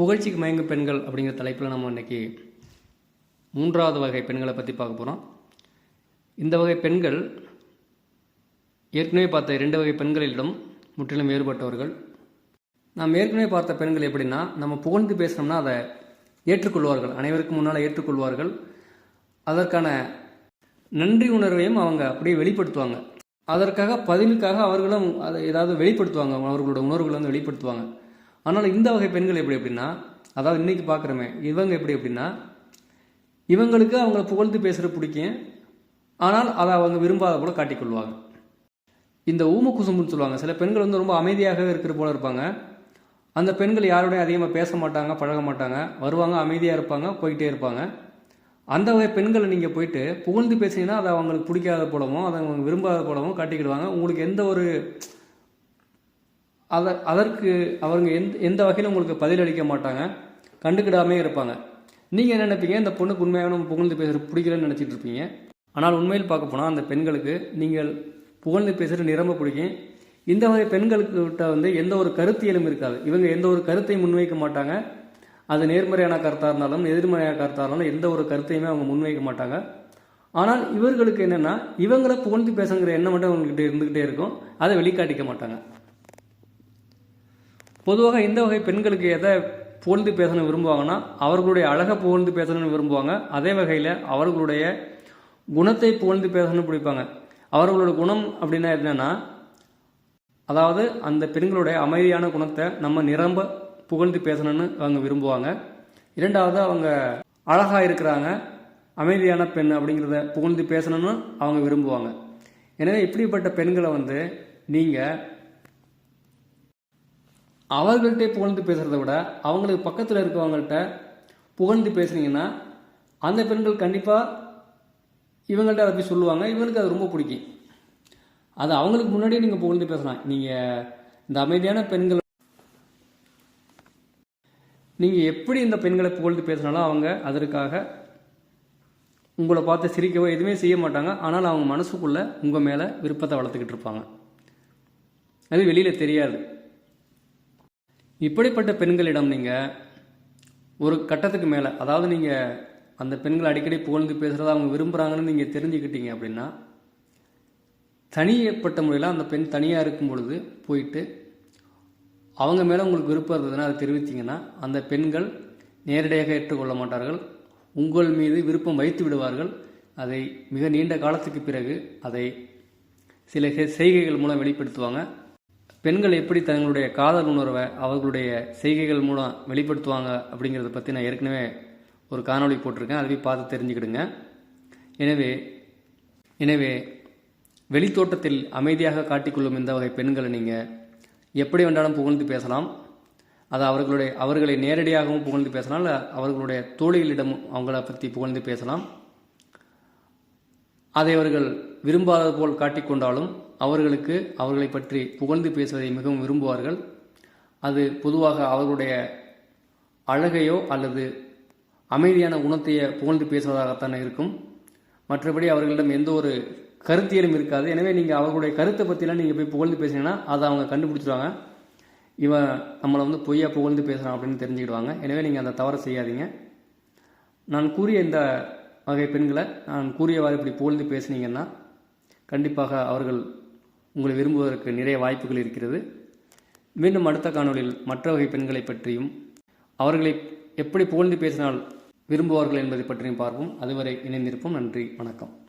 புகழ்ச்சிக்கு மயங்கும் பெண்கள் அப்படிங்கிற தலைப்பில் நம்ம இன்றைக்கி மூன்றாவது வகை பெண்களை பற்றி பார்க்க போகிறோம் இந்த வகை பெண்கள் ஏற்கனவே பார்த்த இரண்டு வகை பெண்களிடம் முற்றிலும் வேறுபட்டவர்கள். நாம் ஏற்கனவே பார்த்த பெண்கள் எப்படின்னா நம்ம புகழ்ந்து பேசுனோம்னா அதை ஏற்றுக்கொள்வார்கள். அனைவருக்கும் முன்னால் ஏற்றுக்கொள்வார்கள். அதற்கான நன்றி உணர்வையும் அவங்க அப்படியே வெளிப்படுத்துவாங்க. அதற்காக பதிலுக்காக அவர்களும் அதை ஏதாவது வெளிப்படுத்துவாங்க. அவர்களோட உணர்வுகளை வந்து வெளிப்படுத்துவாங்க. ஆனால் இந்த வகை பெண்கள் எப்படி எப்படின்னா அதாவது இன்னைக்கு பார்க்குறோமே இவங்க எப்படி எப்படின்னா இவங்களுக்கு அவங்கள புகழ்ந்து பேசுகிற பிடிக்கும். ஆனால் அதை அவங்க விரும்பாத போல காட்டிக்கொள்வாங்க இந்த ஊம குசும்புன்னு சொல்லுவாங்க. சில பெண்கள் வந்து ரொம்ப அமைதியாக இருக்கிற போல இருப்பாங்க. அந்த பெண்கள் யாரோடையும் அதிகமாக பேச மாட்டாங்க பழக மாட்டாங்க. வருவாங்க அமைதியாக இருப்பாங்க போயிட்டே இருப்பாங்க. அந்த வகை பெண்களை நீங்கள் போயிட்டு புகழ்ந்து பேசினீங்கன்னா அதை அவங்களுக்கு பிடிக்காத போலவும் அதை அவங்க விரும்பாத போலவும் காட்டிக்கிடுவாங்க உங்களுக்கு எந்த ஒரு அதை அதற்கு அவங்க எந்த எந்த வகையிலும் உங்களுக்கு பதிலளிக்க மாட்டாங்க. கண்டுக்கிடாமே இருப்பாங்க. நீங்கள் என்ன நினைப்பீங்க? இந்த பொண்ணுக்கு உண்மையாக நம்ம புகழ்ந்து பேசுகிற பிடிக்கலன்னு நினச்சிட்டு இருப்பீங்க. ஆனால் உண்மையில் பார்க்க போனால் அந்த பெண்களுக்கு நீங்கள் புகழ்ந்து பேசுகிற நிரம்ப பிடிக்கும். இந்த வகை பெண்கள்கிட்ட வந்து எந்த ஒரு கருத்தியலும் இருக்காது. இவங்க எந்த ஒரு கருத்தை முன்வைக்க மாட்டாங்க. அது நேர்மறையான கருத்தாக இருந்தாலும் எதிர்மறையான கருத்தாக இருந்தாலும் எந்த ஒரு கருத்தையுமே அவங்க முன்வைக்க மாட்டாங்க. ஆனால் இவர்களுக்கு என்னென்னா இவங்கள புகழ்ந்து பேசுங்கிற எண்ணம் மட்டும் அவங்ககிட்ட இருந்துக்கிட்டே இருக்கும். அதை வெளிக்காட்டிக்க மாட்டாங்க. பொதுவாக இந்த வகை பெண்களுக்கு எதை புகழ்ந்து பேசணும் விரும்புவாங்கன்னா அவர்களுடைய அழகை புகழ்ந்து பேசணும்னு விரும்புவாங்க. அதே வகையில் அவர்களுடைய குணத்தை புகழ்ந்து பேசணும்னு பிடிப்பாங்க. அவர்களோட குணம் அப்படின்னா என்னென்னா அதாவது அந்த பெண்களுடைய அமைதியான குணத்தை நம்ம நிரம்ப புகழ்ந்து பேசணும்னு அவங்க விரும்புவாங்க. இரண்டாவது அவங்க அழகாக இருக்கிறாங்க அமைதியான பெண் அப்படிங்கிறத புகழ்ந்து பேசணும்னு அவங்க விரும்புவாங்க. எனவே இப்படிப்பட்ட பெண்களை வந்து நீங்கள் அவர்கள்ட்டே புகழ்ந்து பேசுகிறத விட அவங்களுக்கு பக்கத்தில் இருக்கவங்கள்ட்ட புகழ்ந்து பேசுனீங்கன்னா அந்த பெண்கள் கண்டிப்பாக இவங்கள்ட்ட அதை போய் சொல்லுவாங்க. இவங்களுக்கு அது ரொம்ப பிடிக்கும். அது அவங்களுக்கு முன்னாடியே நீங்கள் புகழ்ந்து பேசலாம். நீங்கள் இந்த அமைதியான பெண்கள் நீங்கள் எப்படி இந்த பெண்களை புகழ்ந்து பேசினாலும் அவங்க அதற்காக உங்களை பார்த்து சிரிக்கவோ எதுவுமே செய்ய மாட்டாங்க. ஆனால் அவங்க மனசுக்குள்ளே உங்கள் மேலே விருப்பத்தை வளர்த்துக்கிட்டு இருப்பாங்க. அது வெளியில் தெரியாது. இப்படிப்பட்ட பெண்களிடம் நீங்கள் ஒரு கட்டத்துக்கு மேலே அதாவது நீங்கள் அந்த பெண்கள் அடிக்கடி புகழ்ந்து பேசுகிறத அவங்க விரும்புகிறாங்கன்னு நீங்கள் தெரிஞ்சுக்கிட்டீங்க அப்படின்னா தனியப்பட்ட முறையில் அந்த பெண் தனியாக இருக்கும் பொழுது போயிட்டு அவங்க மேலே உங்களுக்கு விருப்பம் இருந்ததுன்னா அதை தெரிவித்தீங்கன்னா அந்த பெண்கள் நேரடியாக ஏற்றுக்கொள்ள மாட்டார்கள். உங்கள் மீது விருப்பம் வைத்து விடுவார்கள். அதை மிக நீண்ட காலத்துக்கு பிறகு அதை சில செய்கைகள் மூலம் வெளிப்படுத்துவாங்க. பெண்கள் எப்படி தங்களுடைய காதல் உணர்வை அவர்களுடைய செய்கைகள் மூலம் வெளிப்படுத்துவாங்க அப்படிங்கிறத பற்றி நான் ஏற்கனவே ஒரு காணொளி போட்டிருக்கேன். அதை பார்த்து தெரிஞ்சுக்கிடுங்க. எனவே எனவே வெளித்தோட்டத்தில் அமைதியாக காட்டிக்கொள்ளும் இந்த வகை பெண்களை நீங்கள் எப்படி வேண்டாலும் புகழ்ந்து பேசலாம். அது அவர்களுடைய அவர்களை நேரடியாகவும் புகழ்ந்து பேசலாம். இல்லை அவர்களுடைய தோழிகளிடமும் அவங்கள பற்றி புகழ்ந்து பேசலாம். அதை அவர்கள் விரும்பாதது போல் காட்டிக்கொண்டாலும் அவர்களுக்கு அவர்களை பற்றி புகழ்ந்து பேசுவதை மிகவும் விரும்புவார்கள். அது பொதுவாக அவர்களுடைய அழகையோ அல்லது அமைதியான குணத்தையோ புகழ்ந்து பேசுவதாகத்தான் இருக்கும். மற்றபடி அவர்களிடம் எந்த ஒரு கருத்தியலும் இருக்காது. எனவே நீங்கள் அவர்களுடைய கருத்தை பற்றிலாம் நீங்கள் போய் புகழ்ந்து பேசினீங்கன்னா அதை அவங்க கண்டுபிடிச்சிடுவாங்க இவன் நம்மளை வந்து பொய்யா புகழ்ந்து பேசுகிறான் அப்படின்னு தெரிஞ்சுக்கிடுவாங்க. எனவே நீங்கள் அந்த தவறை செய்யாதீங்க. நான் கூறிய இந்த வகை பெண்களை நான் கூறியவாறு இப்படி புகழ்ந்து பேசுனீங்கன்னா கண்டிப்பாக அவர்கள் உங்களை விரும்புவதற்கு நிறைய வாய்ப்புகள் இருக்கிறது. மீண்டும் அடுத்த காணொலியில் மற்ற வகை பெண்களை பற்றியும் அவர்களை எப்படி புகழ்ந்து பேசினால் விரும்புவார்கள் என்பதை பற்றியும் பார்ப்போம். அதுவரை இணைந்திருப்போம். நன்றி. வணக்கம்.